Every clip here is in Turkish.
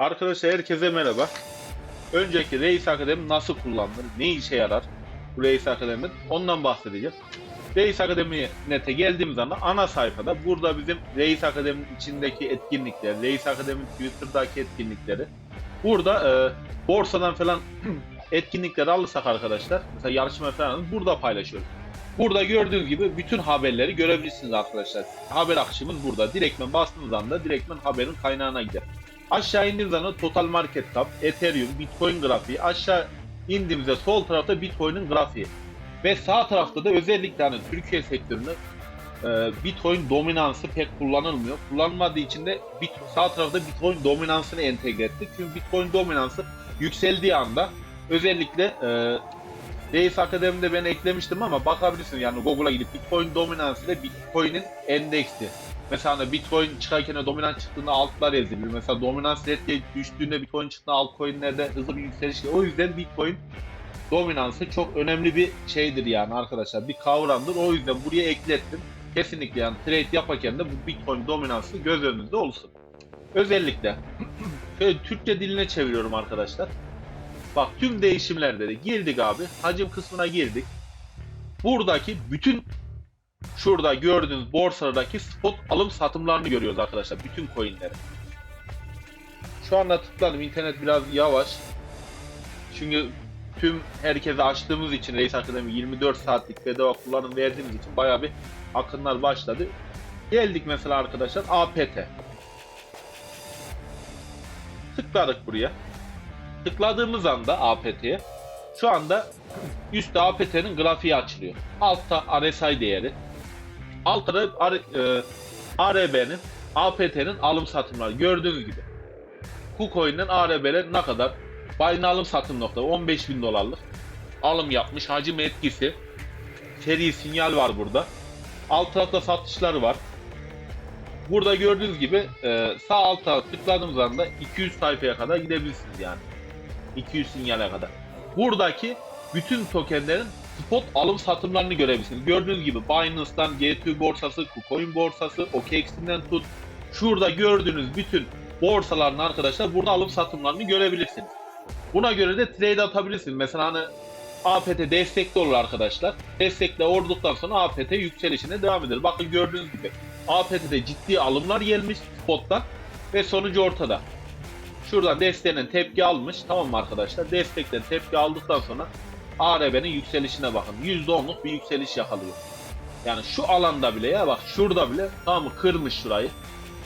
Arkadaşlar herkese merhaba. Öncelikle Reis Akademi nasıl kullanılır? Ne işe yarar? Bu Reis Akademi ondan bahsedeceğim. Reis Akademi nete geldiğimiz anda ana sayfada burada bizim Reis Akademi'nin içindeki etkinlikler, Reis Akademi Twitter'daki etkinlikleri. Burada e, borsadan falan etkinlikleri alırsak arkadaşlar, mesela yarışma falan burada paylaşıyoruz. Burada gördüğünüz gibi bütün haberleri görebilirsiniz arkadaşlar. Haber akışımız burada. Direktmen bastığınız anda direktmen haberin kaynağına gider. Aşağı indiğimiz anda total market cap, Ethereum, Bitcoin grafiği. Aşağı indiğimizde sol tarafta Bitcoin'in grafiği. Ve sağ tarafta da özellikle hani Türkiye sektöründe e, Bitcoin dominansı pek kullanılmıyor. Kullanmadığı için de bit, sağ tarafta Bitcoin dominansını entegre ettik. Çünkü Bitcoin dominansı yükseldiği anda özellikle e, Reis Akademi'de ben eklemiştim ama bakabilirsiniz yani Google'a gidip Bitcoin dominansı ile Bitcoin'in endeksi. Mesela hani Bitcoin çıkarken de dominant çıktığında altlar eziliyor. Mesela dominans retke düştüğünde Bitcoin çıktığında altcoin'lerde hızlı bir yükseliş. O yüzden Bitcoin dominansı çok önemli bir şeydir yani arkadaşlar. Bir kavramdır. O yüzden buraya eklettim. Kesinlikle yani trade yaparken de bu Bitcoin dominansı göz önünüzde olsun. Özellikle şöyle Türkçe diline çeviriyorum arkadaşlar. Bak tüm değişimlerde de girdik abi. Hacim kısmına girdik. Buradaki bütün şurada gördüğünüz borsalardaki spot alım satımlarını görüyoruz arkadaşlar. Bütün coinleri. Şu anda tıkladım. İnternet biraz yavaş. Çünkü tüm herkese açtığımız için Reis Akademi 24 saatlik bedava kullanım verdiğimiz için bayağı bir akınlar başladı. Geldik mesela arkadaşlar APT. Tıkladık buraya. Tıkladığımız anda APT'ye şu anda üstte APT'nin grafiği açılıyor. Altta RSI değeri. Altta da e, ARB'nin APT'nin alım satımları gördüğünüz gibi. KuCoin'in ARB'ler ne kadar? Biden alım satım nokta 15 bin dolarlık alım yapmış hacim etkisi seri sinyal var burada alt tarafta satışları var burada gördüğünüz gibi e, sağ alt tarafa tıkladığımız anda 200 sayfaya kadar gidebilirsiniz yani 200 sinyale kadar buradaki bütün tokenlerin spot alım satımlarını görebilirsiniz gördüğünüz gibi Binance'dan G2 borsası KuCoin borsası OKX'den tut şurada gördüğünüz bütün borsaların arkadaşlar burada alım satımlarını görebilirsiniz. Buna göre de trade atabilirsiniz. Mesela hani APT destekli olur arkadaşlar. Destekle olduktan sonra APT yükselişine devam eder. Bakın gördüğünüz gibi APT'de ciddi alımlar gelmiş spottan ve sonucu ortada. Şuradan desteğinin tepki almış. Tamam arkadaşlar? Destekten tepki aldıktan sonra ARB'nin yükselişine bakın. %10'luk bir yükseliş yakalıyor. Yani şu alanda bile ya bak şurada bile tamam mı kırmış şurayı.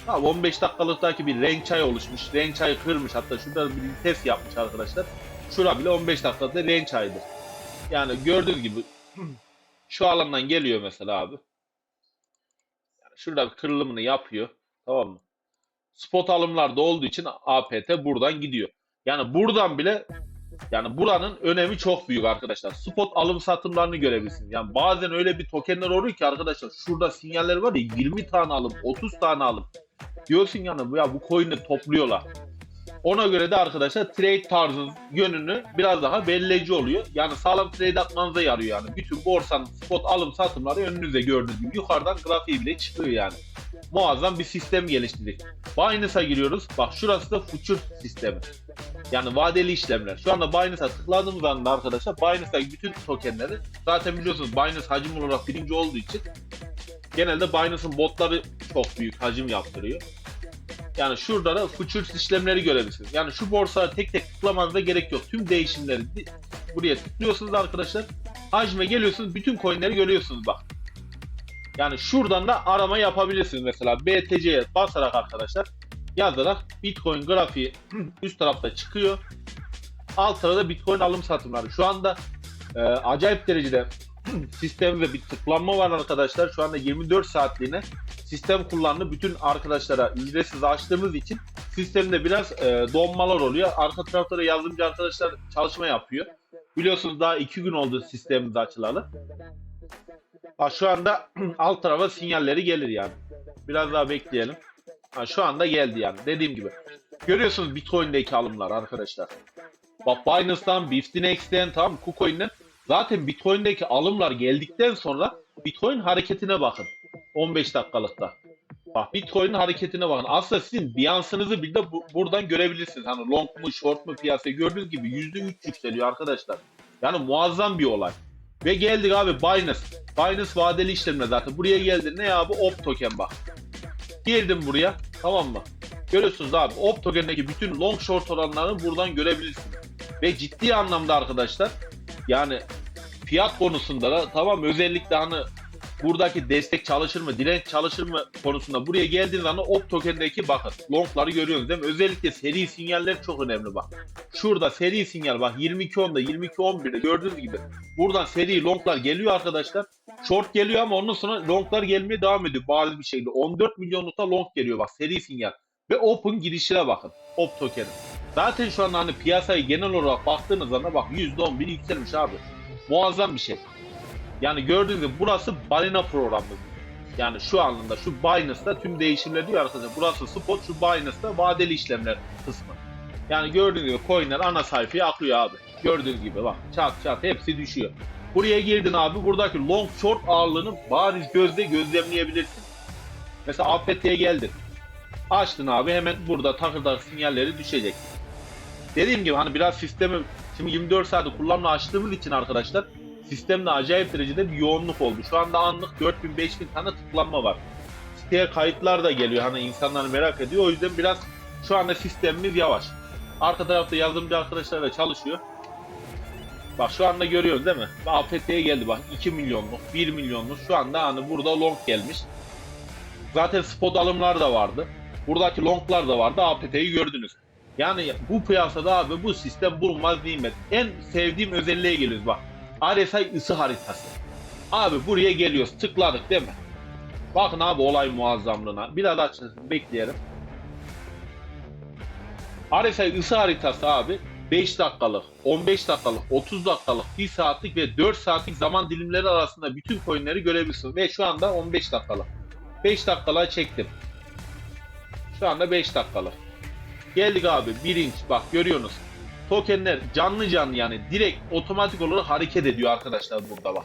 Tamam 15 dakikalıktaki bir renk çay oluşmuş. Renk çayı kırmış hatta şurada bir test yapmış arkadaşlar. Şura bile 15 dakikada renk çaydır. Yani gördüğünüz gibi şu alandan geliyor mesela abi. Yani şurada bir kırılımını yapıyor. Tamam mı? Spot alımlarda olduğu için APT buradan gidiyor. Yani buradan bile yani buranın önemi çok büyük arkadaşlar. Spot alım satımlarını görebilirsiniz. Yani bazen öyle bir tokenler oluyor ki arkadaşlar şurada sinyaller var ya 20 tane alım, 30 tane alım. Diyorsun yani ya bu coin'i topluyorlar. Ona göre de arkadaşlar trade tarzın yönünü biraz daha belirleyici oluyor. Yani sağlam trade atmanıza yarıyor yani. Bütün borsanın spot alım satımları önünüzde gördüğünüz gibi yukarıdan grafiği bile çıkıyor yani. Muazzam bir sistem geliştirdik. Binance'a giriyoruz. Bak şurası da future sistemi. Yani vadeli işlemler. Şu anda Binance'a tıkladığımız anda arkadaşlar Binance'daki bütün tokenleri zaten biliyorsunuz Binance hacim olarak birinci olduğu için genelde Binance'ın botları çok büyük hacim yaptırıyor. Yani şurada da futures işlemleri görebilirsiniz. Yani şu borsaya tek tek tıklamanıza gerek yok. Tüm değişimleri buraya tıklıyorsunuz arkadaşlar. Hacme geliyorsunuz. Bütün coinleri görüyorsunuz bak. Yani şuradan da arama yapabilirsiniz mesela. BTC'ye basarak arkadaşlar yazarak Bitcoin grafiği üst tarafta çıkıyor. Alt tarafta Bitcoin alım satımları. Şu anda e, acayip derecede sistem ve bir tıklanma var arkadaşlar. Şu anda 24 saatliğine sistem kullanımı bütün arkadaşlara ücretsiz açtığımız için sistemde biraz e, donmalar oluyor. Arka tarafta yazılımcı arkadaşlar çalışma yapıyor. Biliyorsunuz daha 2 gün oldu sistemimiz açılalı. Ha, şu anda alt tarafa sinyalleri gelir yani. Biraz daha bekleyelim. Ha, şu anda geldi yani dediğim gibi. Görüyorsunuz Bitcoin'deki alımlar arkadaşlar. Bak Binance'dan, Bitfinex'ten, tamam KuCoin'den zaten Bitcoin'deki alımlar geldikten sonra Bitcoin hareketine bakın. 15 dakikalıkta. Bak Bitcoin'in hareketine bakın. Aslında sizin biyansınızı bile bu- buradan görebilirsiniz. Hani long mu short mu piyasayı gördüğünüz gibi %3 yükseliyor arkadaşlar. Yani muazzam bir olay. Ve geldik abi Binance. Binance vadeli işlemler zaten. Buraya geldi. Ne abi? Op token bak. Girdim buraya. Tamam mı? Görüyorsunuz abi. Op token'deki bütün long short oranlarını buradan görebilirsiniz. Ve ciddi anlamda arkadaşlar yani fiyat konusunda da tamam özellikle hani buradaki destek çalışır mı, direnç çalışır mı konusunda buraya geldiğiniz anda op token'deki bakın longları görüyorsunuz değil mi? Özellikle seri sinyaller çok önemli bak. Şurada seri sinyal bak 22.10'da 22.11'de gördüğünüz gibi buradan seri longlar geliyor arkadaşlar. Short geliyor ama ondan sonra longlar gelmeye devam ediyor bariz bir şekilde. 14 milyonlukta long geliyor bak seri sinyal. Ve open girişine bakın. Op token'in. Zaten şu anda hani piyasayı genel olarak baktığınız anda bak %11 yükselmiş abi. Muazzam bir şey. Yani gördüğünüz gibi burası balina programı. Yani şu anında şu Binance'da tüm değişimler diyor arkadaşlar. Burası spot, şu Binance'da vadeli işlemler kısmı. Yani gördüğünüz gibi coinler ana sayfaya akıyor abi. Gördüğünüz gibi bak çat çat hepsi düşüyor. Buraya girdin abi buradaki long short ağırlığını bariz gözle gözlemleyebilirsin. Mesela APT'ye geldin. Açtın abi hemen burada takırdak sinyalleri düşecek. Dediğim gibi hani biraz sistemi şimdi 24 saati kullanma açtığımız için arkadaşlar sistemde acayip derecede bir yoğunluk oldu. Şu anda anlık 4000-5000 tane tıklanma var. Siteye kayıtlar da geliyor hani insanlar merak ediyor. O yüzden biraz şu anda sistemimiz yavaş. Arka tarafta yazılımcı arkadaşlar da çalışıyor. Bak şu anda görüyoruz değil mi? APT'ye geldi bak 2 milyonluk, 1 milyonluk. Şu anda hani burada long gelmiş. Zaten spot alımlar da vardı. Buradaki longlar da vardı. APT'yi gördünüz. Yani bu piyasada abi bu sistem bulunmaz nimet. En sevdiğim özelliğe geliyoruz bak. RSI ısı haritası. Abi buraya geliyoruz. Tıkladık değil mi? Bakın abi olay muazzamlığına. Biraz açın bekleyelim. RSI ısı haritası abi 5 dakikalık, 15 dakikalık, 30 dakikalık, 1 saatlik ve 4 saatlik zaman dilimleri arasında bütün coinleri görebilirsiniz. Ve şu anda 15 dakikalık. 5 dakikalığa çektim. Şu anda 5 dakikalık. Geldik abi 1 inç bak görüyorsunuz. Tokenler canlı canlı yani direkt otomatik olarak hareket ediyor arkadaşlar burada bak.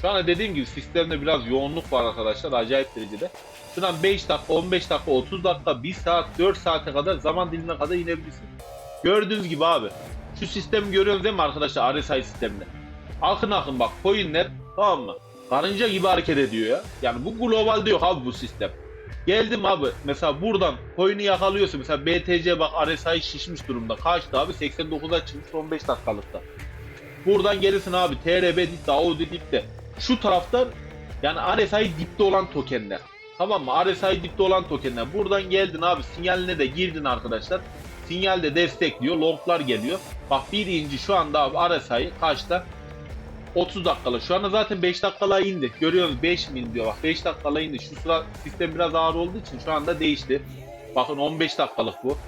Şu anda dediğim gibi sistemde biraz yoğunluk var arkadaşlar acayip derecede. Şuradan 5 dakika, 15 dakika, 30 dakika, 1 saat, 4 saate kadar zaman dilimine kadar inebilirsiniz. Gördüğünüz gibi abi. Şu sistemi görüyorsunuz değil mi arkadaşlar RSI sistemini? Akın akın bak coinler tamam mı? Karınca gibi hareket ediyor ya. Yani bu globalde yok abi bu sistem. Geldim abi mesela buradan coin'i yakalıyorsun. Mesela BTC bak RSI şişmiş durumda. Kaçtı abi? 89'a çıkmış 15 dakikalıkta. Buradan gelirsin abi TRB dipte, Audi dipte. Şu taraftan yani RSI dipte olan tokenler. Tamam mı? RSI dipte olan tokenler. Buradan geldin abi sinyaline de girdin arkadaşlar. Sinyal de destekliyor. Longlar geliyor. Bak bir inci şu anda abi RSI kaçta? 30 dakikalık. Şu anda zaten 5 dakikalığa indi. Görüyorsunuz 5 min diyor bak 5 dakikalığa indi. Şu sıra sistem biraz ağır olduğu için şu anda değişti. Bakın 15 dakikalık bu.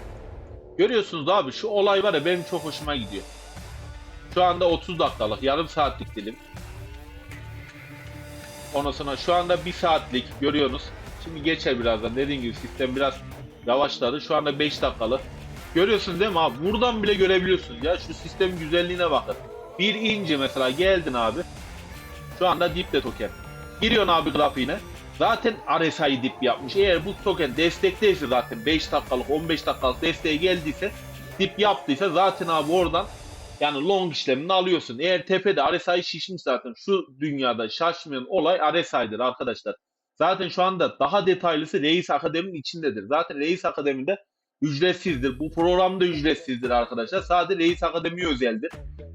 Görüyorsunuz abi şu olay var ya benim çok hoşuma gidiyor. Şu anda 30 dakikalık yarım saatlik dilim. Ondan sonra şu anda 1 saatlik görüyorsunuz. Şimdi geçer birazdan dediğim gibi sistem biraz yavaşladı. Şu anda 5 dakikalık. Görüyorsunuz değil mi abi? Buradan bile görebiliyorsunuz ya. Şu sistemin güzelliğine bakın. Bir ince mesela geldin abi. Şu anda dipte token. Giriyorsun abi grafiğine. Zaten RSI dip yapmış. Eğer bu token destekteyse zaten 5 dakikalık 15 dakikalık desteğe geldiyse dip yaptıysa zaten abi oradan yani long işlemini alıyorsun. Eğer tepede RSI şişmiş zaten şu dünyada şaşmayan olay RSI'dir arkadaşlar. Zaten şu anda daha detaylısı Reis Akademi'nin içindedir. Zaten Reis Akademi'de ücretsizdir. Bu programda ücretsizdir arkadaşlar. Sadece Reis Akademi özeldir.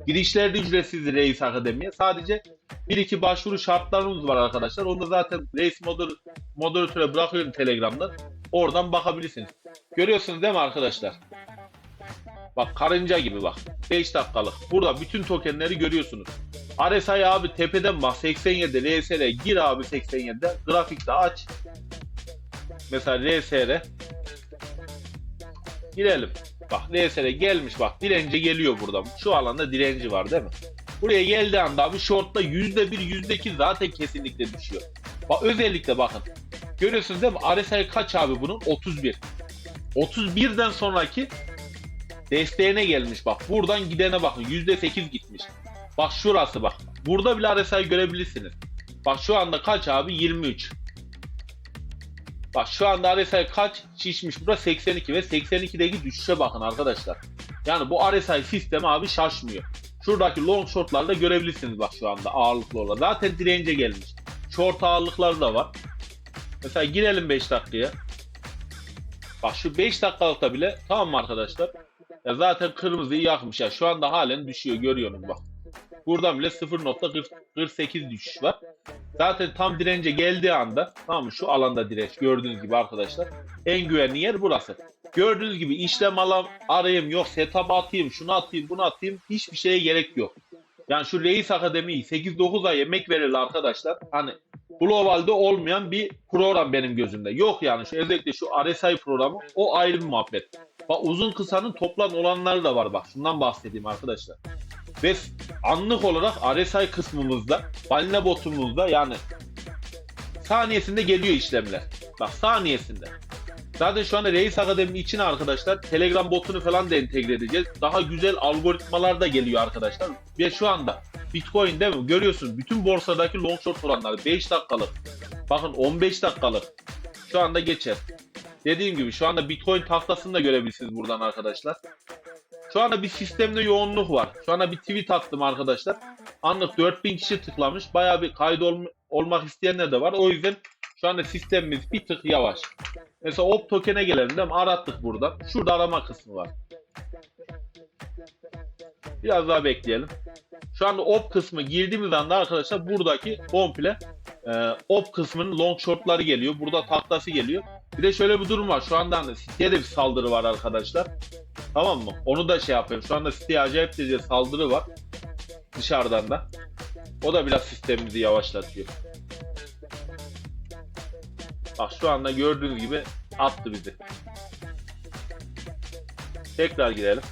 Girişler de ücretsizdir Reis Akademi'ye. Sadece bir iki başvuru şartlarımız var arkadaşlar. Onu zaten Reis moder moderatöre bırakıyorum Telegram'da. Oradan bakabilirsiniz. Görüyorsunuz değil mi arkadaşlar? Bak karınca gibi bak. 5 dakikalık. Burada bütün tokenleri görüyorsunuz. RSI abi tepeden bak 87 RSR gir abi 87'de. Grafikte aç. Mesela RSR. Girelim. Bak RSR gelmiş bak dirence geliyor burada. Şu alanda direnci var değil mi? Buraya geldiği anda abi shortta %1 %2 zaten kesinlikle düşüyor. Bak özellikle bakın. Görüyorsunuz değil mi? RSI kaç abi bunun? 31. 31'den sonraki desteğine gelmiş bak. Buradan gidene bakın. %8 gitmiş. Bak şurası bak. Burada bile RSI görebilirsiniz. Bak şu anda kaç abi? 23. Bak şu anda RSI kaç şişmiş burada 82 ve 82'deki düşüşe bakın arkadaşlar. Yani bu RSI sistemi abi şaşmıyor. Şuradaki long shortlarda görebilirsiniz bak şu anda ağırlıklı olarak. Zaten dirence gelmiş. Short ağırlıkları da var. Mesela girelim 5 dakikaya. Bak şu 5 dakikalıkta bile tamam mı arkadaşlar? Ya zaten kırmızıyı yakmış ya. Şu anda halen düşüyor görüyorsunuz bak. Buradan bile 0.48 düşüş var. Zaten tam dirence geldiği anda tamam mı? Şu alanda direnç gördüğünüz gibi arkadaşlar. En güvenli yer burası. Gördüğünüz gibi işlem alam arayayım yok setup atayım şunu atayım bunu atayım hiçbir şeye gerek yok. Yani şu Reis Akademi'yi 8-9 ay emek verirler arkadaşlar. Hani globalde olmayan bir program benim gözümde. Yok yani şu özellikle şu RSI programı o ayrı bir muhabbet. Bak uzun kısanın toplam olanları da var bak. Şundan bahsedeyim arkadaşlar. Ve anlık olarak RSI kısmımızda, balina botumuzda yani saniyesinde geliyor işlemler. Bak saniyesinde. Zaten şu anda Reis Akademi için arkadaşlar Telegram botunu falan da entegre edeceğiz. Daha güzel algoritmalar da geliyor arkadaşlar. Ve şu anda Bitcoin değil mi? Görüyorsunuz bütün borsadaki long short oranları 5 dakikalık. Bakın 15 dakikalık. Şu anda geçer. Dediğim gibi şu anda Bitcoin tahtasını da görebilirsiniz buradan arkadaşlar. Şu anda bir sistemde yoğunluk var. Şu anda bir tweet attım arkadaşlar. Anlık 4000 kişi tıklamış. Bayağı bir kaydol olmak isteyenler de var. O yüzden şu anda sistemimiz bir tık yavaş. Mesela op token'e gelelim değil mi? Arattık buradan. Şurada arama kısmı var. Biraz daha bekleyelim. Şu anda op kısmı girdiğimiz anda arkadaşlar buradaki komple e, op kısmının long shortları geliyor. Burada tahtası geliyor. Bir de şöyle bir durum var. Şu anda hani siteye de bir saldırı var arkadaşlar. Tamam mı? Onu da şey yapıyorum. Şu anda siteye acayip derece saldırı var. Dışarıdan da. O da biraz sistemimizi yavaşlatıyor. Bak şu anda gördüğünüz gibi attı bizi. Tekrar girelim.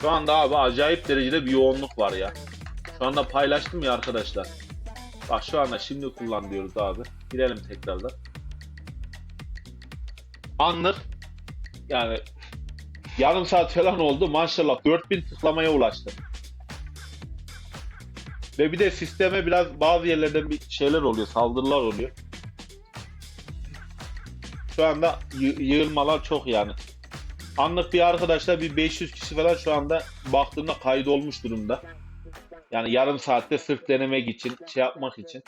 Şu anda abi acayip derecede bir yoğunluk var ya. Şu anda paylaştım ya arkadaşlar. Bak şu anda şimdi kullan diyoruz abi. Girelim tekrardan. Anlık yani yarım saat falan oldu maşallah 4000 tıklamaya ulaştı. Ve bir de sisteme biraz bazı yerlerden bir şeyler oluyor, saldırılar oluyor. Şu anda yı- yığılmalar çok yani. Anlık bir arkadaşlar bir 500 kişi falan şu anda baktığımda kaydolmuş durumda. Yani yarım saatte sırf denemek için, şey yapmak için.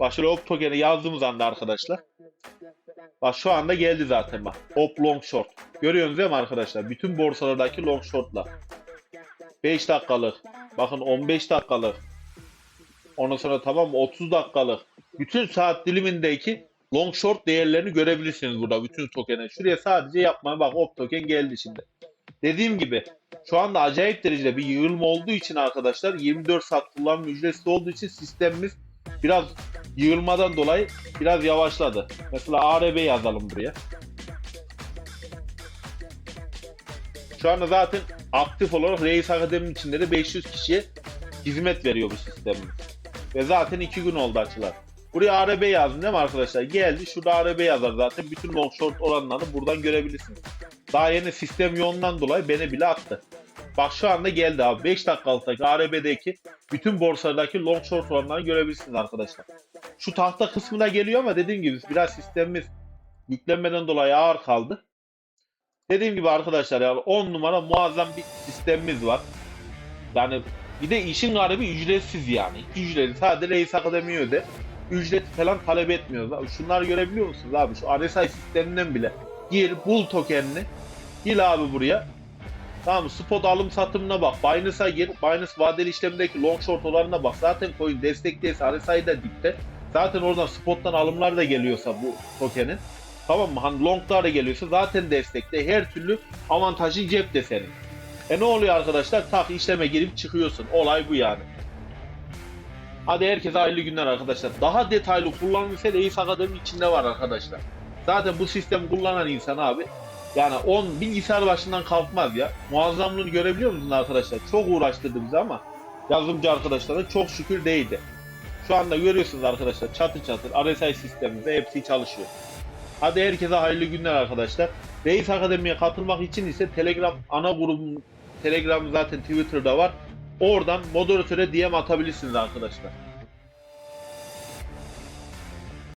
Bak şöyle op token'i yazdığımız anda arkadaşlar. Bak şu anda geldi zaten bak. Op long short. Görüyorsunuz değil mi arkadaşlar? Bütün borsalardaki long shortlar. 5 dakikalık. Bakın 15 dakikalık. Ondan sonra tamam mı? 30 dakikalık. Bütün saat dilimindeki long short değerlerini görebilirsiniz burada bütün token'e. Şuraya sadece yapmayın. Bak op token geldi şimdi. Dediğim gibi şu anda acayip derecede bir yığılma olduğu için arkadaşlar 24 saat kullanım ücretsiz olduğu için sistemimiz biraz yığılmadan dolayı biraz yavaşladı. Mesela ARB yazalım buraya. Şu anda zaten aktif olarak Reis Akademi'nin içinde de 500 kişiye hizmet veriyor bu sistemimiz. Ve zaten 2 gün oldu açılar. Buraya ARB yazın değil mi arkadaşlar? Geldi şurada ARB yazar zaten. Bütün long short oranlarını buradan görebilirsiniz. Daha yeni sistem yoğundan dolayı beni bile attı. Bak şu anda geldi abi. 5 dakikalıktaki ARB'deki bütün borsadaki long short oranlarını görebilirsiniz arkadaşlar. Şu tahta kısmına geliyor ama dediğim gibi biraz sistemimiz yüklenmeden dolayı ağır kaldı. Dediğim gibi arkadaşlar yani 10 numara muazzam bir sistemimiz var. Yani bir de işin garibi ücretsiz yani. Ücretsiz. Sadece Reis Akademi'yi öde. Ücret falan talep etmiyoruz. Abi şunları görebiliyor musunuz abi? Şu RSI sisteminden bile. Gir, bul tokenini. Gir abi buraya. Tamam? Spot alım satımına bak. Binance'a gir. Binance vadeli işlemdeki long short olanına bak. Zaten coin destekteyse RSI de dipte. Zaten oradan spottan alımlar da geliyorsa bu tokenin. Tamam mı? Hani longlar da geliyorsa zaten destekte. Her türlü avantajın cepte senin. E ne oluyor arkadaşlar? Tak işleme girip çıkıyorsun. Olay bu yani. Hadi herkese hayırlı günler arkadaşlar. Daha detaylı kullanılırsa Reis Akademi içinde var arkadaşlar. Zaten bu sistem kullanan insan abi yani 10 bilgisayar başından kalkmaz ya. Muazzamlığını görebiliyor musunuz arkadaşlar? Çok uğraştırdı bizi ama yazılımcı arkadaşlara çok şükür değdi. Şu anda görüyorsunuz arkadaşlar çatır çatır RSI sistemimizde hepsi çalışıyor. Hadi herkese hayırlı günler arkadaşlar. Reis Akademi'ye katılmak için ise Telegram ana grubum Telegram zaten Twitter'da var. oradan moderatöre DM atabilirsiniz arkadaşlar.